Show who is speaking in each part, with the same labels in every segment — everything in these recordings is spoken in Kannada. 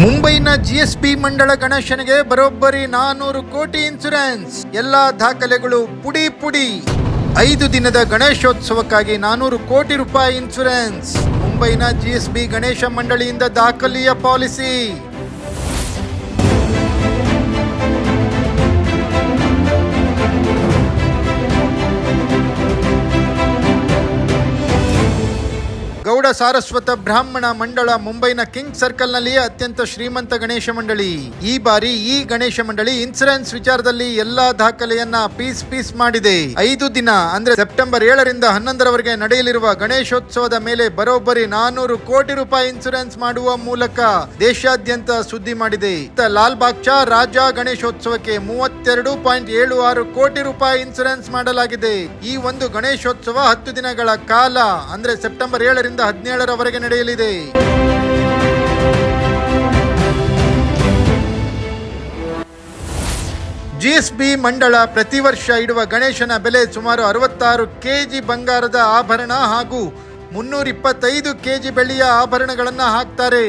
Speaker 1: ಮುಂಬೈನ ಜಿಎಸ್ಬಿ ಮಂಡಳ ಗಣೇಶನಿಗೆ ಬರೋಬ್ಬರಿ ನಾನೂರು ಕೋಟಿ ಇನ್ಸುರೆನ್ಸ್ ಎಲ್ಲಾ ದಾಖಲೆಗಳು ಪುಡಿ ಪುಡಿ. ಐದು ದಿನದ ಗಣೇಶೋತ್ಸವಕ್ಕಾಗಿ ನಾನೂರು ಕೋಟಿ ರೂಪಾಯಿ ಇನ್ಸುರೆನ್ಸ್ ಮುಂಬೈನ ಜಿಎಸ್ಬಿ ಗಣೇಶ ಮಂಡಳಿಯಿಂದ ದಾಖಲೆಯ ಪಾಲಿಸಿ. ಸಾರಸ್ವತ ಬ್ರಾಹ್ಮಣ ಮಂಡಳ ಮುಂಬೈನ ಕಿಂಗ್ ಸರ್ಕಲ್ ನಲ್ಲಿಯೇ ಅತ್ಯಂತ ಶ್ರೀಮಂತ ಗಣೇಶ ಮಂಡಳಿ. ಈ ಬಾರಿ ಈ ಗಣೇಶ ಮಂಡಳಿ ಇನ್ಸೂರೆನ್ಸ್ ವಿಚಾರದಲ್ಲಿ ಎಲ್ಲಾ ದಾಖಲೆಯನ್ನ ಪೀಸ್ ಪೀಸ್ ಮಾಡಿದೆ. ಐದು ದಿನ, ಅಂದ್ರೆ ಸೆಪ್ಟೆಂಬರ್ ಏಳರಿಂದ ಹನ್ನೊಂದರವರೆಗೆ ನಡೆಯಲಿರುವ ಗಣೇಶೋತ್ಸವದ ಮೇಲೆ ಬರೋಬ್ಬರಿ ನಾನೂರು ಕೋಟಿ ರೂಪಾಯಿ ಇನ್ಸೂರೆನ್ಸ್ ಮಾಡುವ ಮೂಲಕ ದೇಶಾದ್ಯಂತ ಸುದ್ದಿ ಮಾಡಿದೆ. ಲಾಲ್ ಬಾಗ್ಚಾ ರಾಜ ಗಣೇಶೋತ್ಸವಕ್ಕೆ ಮೂವತ್ತೆರಡು ಪಾಯಿಂಟ್ ಏಳು ಆರು ಕೋಟಿ ರೂಪಾಯಿ ಇನ್ಸೂರೆನ್ಸ್ ಮಾಡಲಾಗಿದೆ. ಈ ಒಂದು ಗಣೇಶೋತ್ಸವ ಹತ್ತು ದಿನಗಳ ಕಾಲ, ಅಂದ್ರೆ ಸೆಪ್ಟೆಂಬರ್ ಏಳರಿಂದ ಹದಿನೇಳರವರೆಗೆ ನಡೆಯಲಿದೆ. ಜಿಎಸ್ಬಿ ಮಂಡಳ ಪ್ರತಿ ವರ್ಷ ಇಡುವ ಗಣೇಶನ ಬೆಲೆ ಸುಮಾರು ಅರವತ್ತಾರು ಕೆಜಿ ಬಂಗಾರದ ಆಭರಣ ಹಾಗೂ ಮುನ್ನೂರ ಇಪ್ಪತ್ತೈದು ಕೆಜಿ ಬೆಳ್ಳಿಯ ಆಭರಣಗಳನ್ನು ಹಾಕ್ತಾರೆ.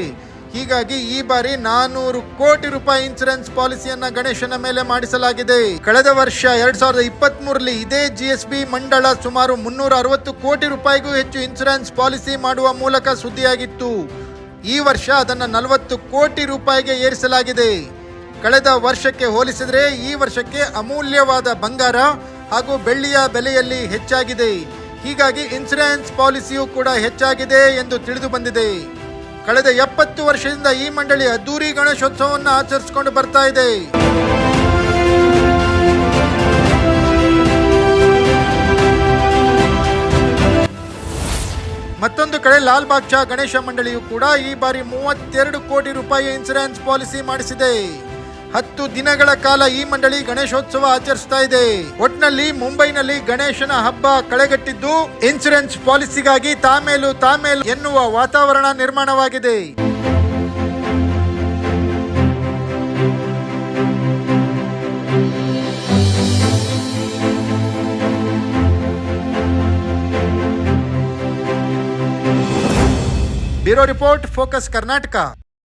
Speaker 1: ಹೀಗಾಗಿ ಈ ಬಾರಿ ನಾನೂರು ಕೋಟಿ ರೂಪಾಯಿ ಇನ್ಸೂರೆನ್ಸ್ ಪಾಲಿಸಿಯನ್ನ ಗಣೇಶನ ಮೇಲೆ ಮಾಡಿಸಲಾಗಿದೆ. ಕಳೆದ ವರ್ಷ ಎರಡ್ ಸಾವಿರದ ಇಪ್ಪತ್ತ್ ಇದೇ ಜಿಎಸ್ಬಿ ಮಂಡಳ ಸುಮಾರು ಮುನ್ನೂರ ಅರವತ್ತು ಕೋಟಿ ರೂಪಾಯಿಗೂ ಹೆಚ್ಚು ಇನ್ಸೂರೆನ್ಸ್ ಪಾಲಿಸಿ ಮಾಡುವ ಮೂಲಕ ಸುದ್ದಿಯಾಗಿತ್ತು. ಈ ವರ್ಷ ಅದನ್ನು ನಲವತ್ತು ಕೋಟಿ ರೂಪಾಯಿಗೆ ಏರಿಸಲಾಗಿದೆ. ಕಳೆದ ವರ್ಷಕ್ಕೆ ಹೋಲಿಸಿದರೆ ಈ ವರ್ಷಕ್ಕೆ ಅಮೂಲ್ಯವಾದ ಬಂಗಾರ ಹಾಗೂ ಬೆಳ್ಳಿಯ ಬೆಲೆಯಲ್ಲಿ ಹೆಚ್ಚಾಗಿದೆ. ಹೀಗಾಗಿ ಇನ್ಸೂರೆನ್ಸ್ ಪಾಲಿಸಿಯೂ ಕೂಡ ಹೆಚ್ಚಾಗಿದೆ ಎಂದು ತಿಳಿದು ಬಂದಿದೆ. ಕಳೆದ ಎಪ್ಪತ್ತು ವರ್ಷದಿಂದ ಈ ಮಂಡಳಿ ಅದ್ದೂರಿ ಗಣೇಶೋತ್ಸವವನ್ನು ಆಚರಿಸಿಕೊಂಡು ಬರ್ತಾ ಇದೆ. ಮತ್ತೊಂದು ಕಡೆ ಲಾಲ್ ಬಾಗ್ಚಾ ಗಣೇಶ ಮಂಡಳಿಯು ಕೂಡ ಈ ಬಾರಿ ಮೂವತ್ತೆರಡು ಕೋಟಿ ರೂಪಾಯಿ ಇನ್ಸೂರೆನ್ಸ್ ಪಾಲಿಸಿ ಮಾಡಿಸಿದೆ. ಹತ್ತು ದಿನಗಳ ಕಾಲ ಈ ಮಂಡಳಿ ಗಣೇಶೋತ್ಸವ ಆಚರಿಸ್ತಾ ಇದೆ. ಒಟ್ನಲ್ಲಿ ಮುಂಬೈನಲ್ಲಿ ಗಣೇಶನ ಹಬ್ಬ ಕಳೆಗಟ್ಟಿದ್ದು ಇನ್ಸೂರೆನ್ಸ್ ಪಾಲಿಸಿಗಾಗಿ ತಾಮೇಲು ತಾಮೇಲು ಎನ್ನುವ ವಾತಾವರಣ ನಿರ್ಮಾಣವಾಗಿದೆ. Bureau report, focus Karnataka.